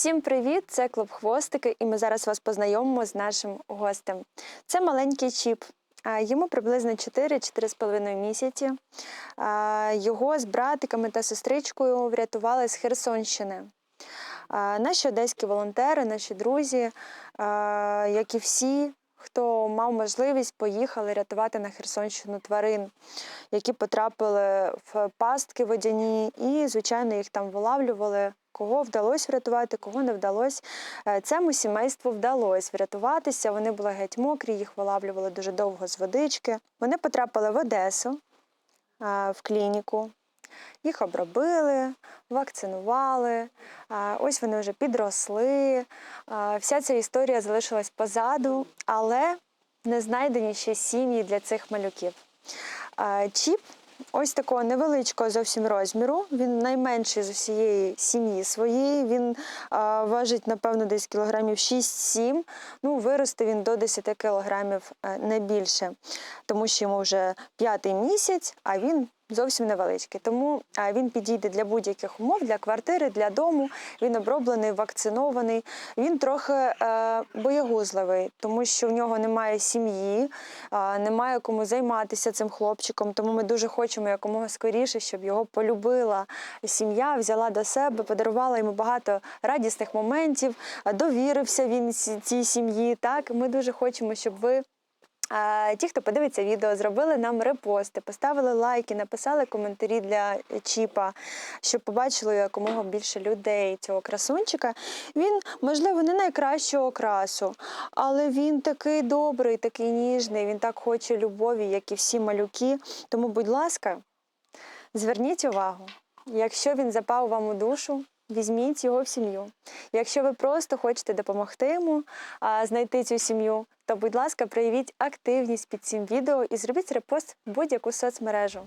Всім привіт! Це клуб Хвостики, і ми зараз вас познайомимо з нашим гостем. Це маленький чіп. Йому приблизно 4-4,5 місяці. Його з братиками та сестричкою врятували з Херсонщини. Наші одеські волонтери, наші друзі, як і всі, хто мав можливість, поїхали рятувати на Херсонщину тварин, які потрапили в пастки водяні, і, звичайно, їх там вилавлювали. Кого вдалося врятувати, кого не вдалося. Е, Цьому сімейству вдалося врятуватися. Вони були геть мокрі, їх вилавлювали дуже довго з водички. Вони потрапили в Одесу е, в клініку. Їх обробили, вакцинували. Ось вони вже підросли. Вся ця історія залишилась позаду, але не знайдені ще сім'ї для цих малюків. Чіп ось такого невеличкого зовсім розміру. Він найменший з усієї сім'ї своєї. Він важить, напевно, десь кілограмів 6-7. Ну, виросте він до 10 кілограмів е, не більше, тому що йому вже п'ятий місяць, а він зовсім невеличкий. Тому він підійде для будь-яких умов, для квартири, для дому. Він оброблений, вакцинований. Він трохи е, боягузливий, тому що в нього немає сім'ї, немає кому займатися цим хлопчиком. Тому ми дуже хочемо якомога скоріше, щоб його полюбила сім'я, взяла до себе, подарувала йому багато радісних моментів, довірився він цій сім'ї. Так, ми дуже хочемо, щоб ви. А, Ті, хто подивиться відео, зробили нам репости, поставили лайки, написали коментарі для Чіпа, щоб побачило якомога більше людей цього красунчика. Він, можливо, не найкращого окрасу, але він такий добрий, такий ніжний, він так хоче любові, як і всі малюки. Тому, будь ласка, зверніть увагу, якщо він запав вам у душу. Візьміть його в сім'ю. Якщо ви просто хочете допомогти йому знайти цю сім'ю, то, будь ласка, проявіть активність під цим відео і зробіть репост в будь-яку соцмережу.